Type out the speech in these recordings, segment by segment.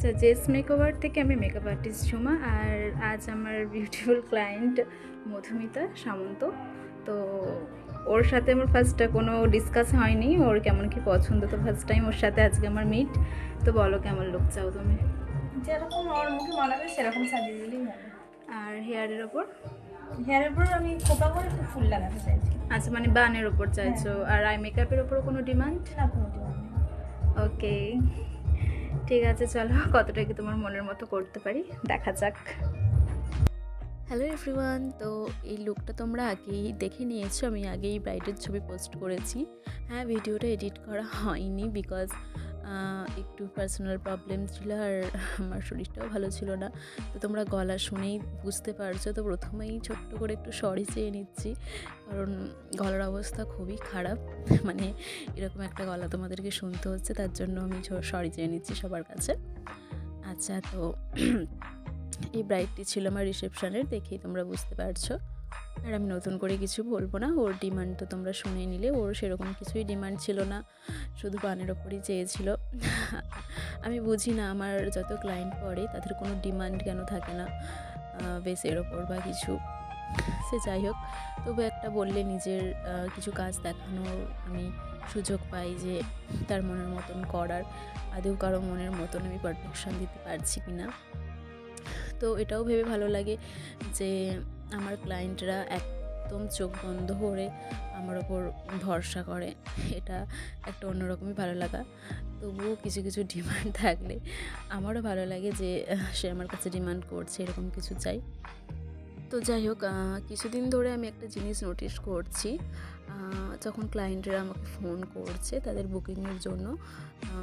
আচ্ছা JS makeover থেকে আমি মেকআপ আর্টিস্ট ঝুমা আর আজ আমার বিউটিফুল ক্লায়েন্ট মধুমিতা সামন্ত। তো ওর সাথে আমার ফার্স্ট কোনো ডিসকাস হয়নি ওর কেমন কি পছন্দ? তো ফার্স্ট টাইম ওর সাথে আজকে আমার মিট তো বলো কেমন লোক চাও তুমি? যেরকম ওর মুখে মানাবে সেরকম সাজিয়ে দিলেই হবে। আর হেয়ারের ওপর? হেয়ারের উপর আমি খোপা করে একটু ফুল লাগাতে চাইছি। আচ্ছা মানে বানের ওপর চাইছো? আর আই মেকআপের ওপরও কোনো ডিমান্ড না কোনো demand ওকে ঠিক আছে, চলো কতটা কি তোমার মনের মতো করতে পারি? দেখা যাক। হ্যালো এভরিওয়ান তো এই লুকটা তোমরা আগেই দেখে নিয়েছো, আমি আগেই ব্রাইডের ছবি পোস্ট করেছি। হ্যাঁ ভিডিওটা এডিট করা হয়নি বিকজ একটু পার্সোনাল প্রবলেম ছিল আর আমার শরীরটাও ভালো ছিল না। তো তোমরা গলা শুনেই বুঝতে পারছ, তো প্রথমেই ছোট্ট করে একটু সরি চেয়ে নিচ্ছি। কারণ গলার অবস্থা খুবই খারাপ মানে এরকম একটা গলা তোমাদেরকে শুনতে হচ্ছে, তার জন্য আমি সরি চেয়ে নিচ্ছি সবার কাছে। আচ্ছা তো এই ব্রাইডটি ছিল আমার রিসেপশনের দেখেই তোমরা বুঝতে পারছ। আর আমি নতুন করে কিছু বলব না। ওর ডিমান্ড তো তোমরা শুনে নিলে। ওর সেরকম কিছুই ডিমান্ড ছিল না। শুধু পানের ওপরই চেয়েছিল। আমি বুঝি না, আমার যত ক্লায়েন্ট পড়ে, তাদের কোনো ডিমান্ড কেন থাকে না? বেসের ওপর বা কিছু। সে যাই হোক, তবু একটা বললে নিজের কিছু কাজ দেখানোর আমি সুযোগ পাই যে তার মনের মতন করার। আদৌ কারও মনের মতন আমি পারফেকশন দিতে পারছি কি না তো এটাও ভেবে ভালো লাগে যে আমার ক্লায়েন্টরা একদম চোখ বন্ধ করে আমার ওপর ভরসা করে। এটা একটা অন্যরকমই ভালো লাগা। তবুও কিছু কিছু ডিমান্ড থাকলে আমারও ভালো লাগে যে সে আমার কাছে ডিমান্ড করছে, এরকম কিছু চাই। তো যাই হোক কিছুদিন ধরে আমি একটা জিনিস নোটিস করছি। যখন ক্লায়েন্টরা আমাকে ফোন করছে তাদের বুকিংয়ের জন্য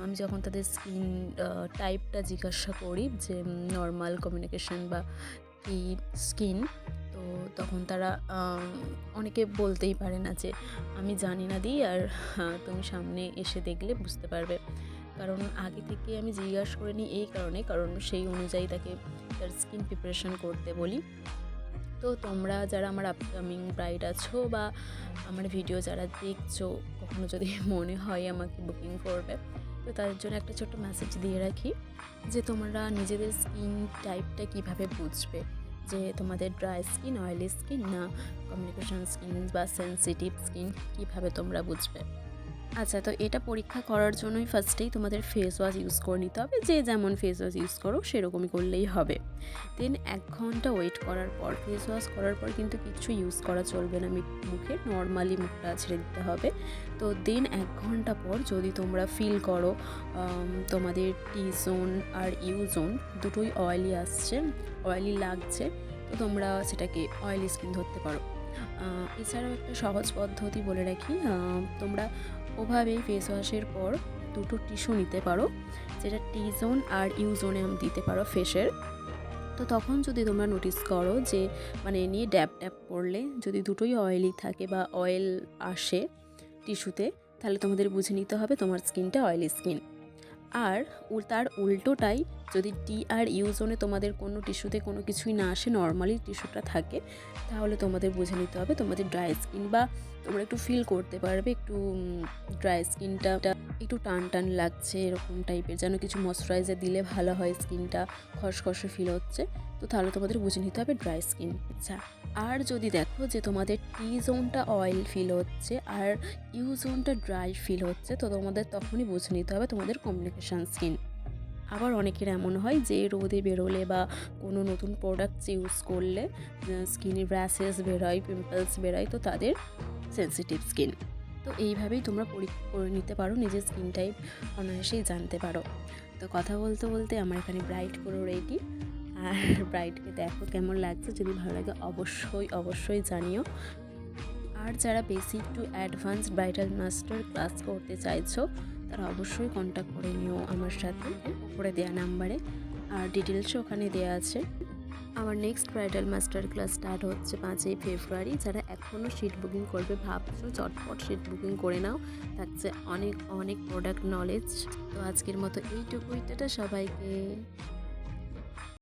আমি যখন তাদের স্কিন টাইপটা জিজ্ঞাসা করি যে নর্মাল কমিউনিকেশন বা কি স্কিন তো তখন তারা অনেকে বলতেই পারে না যে, আমি জানি না দিই আর তুমি সামনে এসে দেখলে বুঝতে পারবে। কারণ আগে থেকে আমি জিজ্ঞাসা করে নিই এই কারণে, কারণ সেই অনুযায়ী তাকে তার স্কিন প্রিপারেশন করতে বলি। তো তোমরা যারা আমার আপকামিং ব্রাইড আছো বা আমার ভিডিও যারা দেখছ, কখনো যদি মনে হয় আমাকে বুকিং করবে, তো তাদের জন্য একটা ছোট্ট মেসেজ দিয়ে রাখি যে, তোমরা নিজেদের স্কিন টাইপটা কীভাবে বুঝবে? যে তোমাদের ড্রাই স্কিন অয়েলি স্কিন না? কমিউনিকেশন স্কিন বা সেন্সিটিভ স্কিন কীভাবে তোমরা বুঝবে? আচ্ছা তো এটা পরীক্ষা করার জন্যই ফার্স্টেই তোমাদের ফেস ওয়াশ ইউজ করে নিতে হবে। যে যেমন ফেস ওয়াশ ইউজ করো, সেরকমই করলেই হবে। দেন এক ঘণ্টা ওয়েট করার পর ফেস ওয়াশ করার পর কিন্তু কিছু ইউজ করা চলবে না। মুখে নর্মালি মুখটা ছেড়ে দিতে হবে। তো দেন এক ঘণ্টা পর যদি তোমরা ফিল করো তোমাদের টি জোন আর ইউ জোন দুটোই অয়েলি আসছে অয়েলি লাগছে, তো তোমরা সেটাকে অয়েলি স্কিন ধরতে পারো। এছাড়াও একটা সহজ পদ্ধতি বলে রাখি তোমরা ওভাবেই ফেস ওয়াশের পর দুটো টিস্যু নিতে পারো, যেটা টি জোন আর ইউ জোনে দিতে পারো ফেসের তো তখন যদি তোমরা নোটিস করো যে মানে নিয়ে ড্যাপ ড্যাপ করলে যদি দুটোই অয়েলি থাকে বা অয়েল আসে টিস্যুতে তাহলে তোমাদের বুঝে নিতে হবে তোমার স্কিনটা অয়েলি স্কিন আর তার উল্টোটাই যদি টি আর ইউ জোনে তোমাদের কোনো টিস্যুতে কোনো কিছুই না আসে, নর্মালি টিস্যুটা থাকে, তাহলে তোমাদের বুঝে নিতে হবে তোমাদের ড্রাই স্কিন বা তোমরা একটু ফিল করতে পারবে, একটু ড্রাই স্কিনটা একটু টান টান লাগছে, এরকম টাইপের যেন কিছু ময়শ্চারাইজার দিলে ভালো হয় স্কিনটা, খসখসে ফিল হচ্ছে। তো তাহলে তোমাদের বুঝে নিতে হবে ড্রাই স্কিন আচ্ছা আর যদি দেখো যে তোমাদের টি জোনটা অয়েল ফিল হচ্ছে আর ইউ জোনটা ড্রাই ফিল হচ্ছে, তো তোমাদের তখনই বুঝে নিতে হবে তোমাদের কমিউনিকেশান স্কিন আবার অনেকের এমন হয় যে রোদে বেরোলে বা কোনো নতুন প্রোডাক্টস ইউজ করলে স্কিনে র্যাশেস বেরোয় পিম্পলস বেরোয়, তো তাদের সেন্সিটিভ স্কিন তো এইভাবেই তোমরা পরীক্ষা করে নিতে পারো, নিজের স্কিন টাইপ অনায়াসেই জানতে পারো। তো কথা বলতে বলতে আমার এখানে ব্রাইট পুরো রেডি আর ব্রাইডকে দেখো কেমন লাগছে, যদি ভালো লাগে অবশ্যই অবশ্যই জানিও। আর যারা basic to advance bridal master class করতে চাইছো, তারা অবশ্যই কন্ট্যাক্ট করে নিও আমার সাথে উপরে দেওয়া নাম্বারে আর ডিটেলসও ওখানে দেওয়া আছে। আমার next bridal master class start হচ্ছে পাঁচই ফেব্রুয়ারি। যারা এখনও সিট বুকিং করবে, ভাবছ চটপট সিট বুকিং করে নাও। থাকছে অনেক অনেক প্রোডাক্ট নলেজ তো আজকের মতো এইটুকুই। টাটা সবাইকে।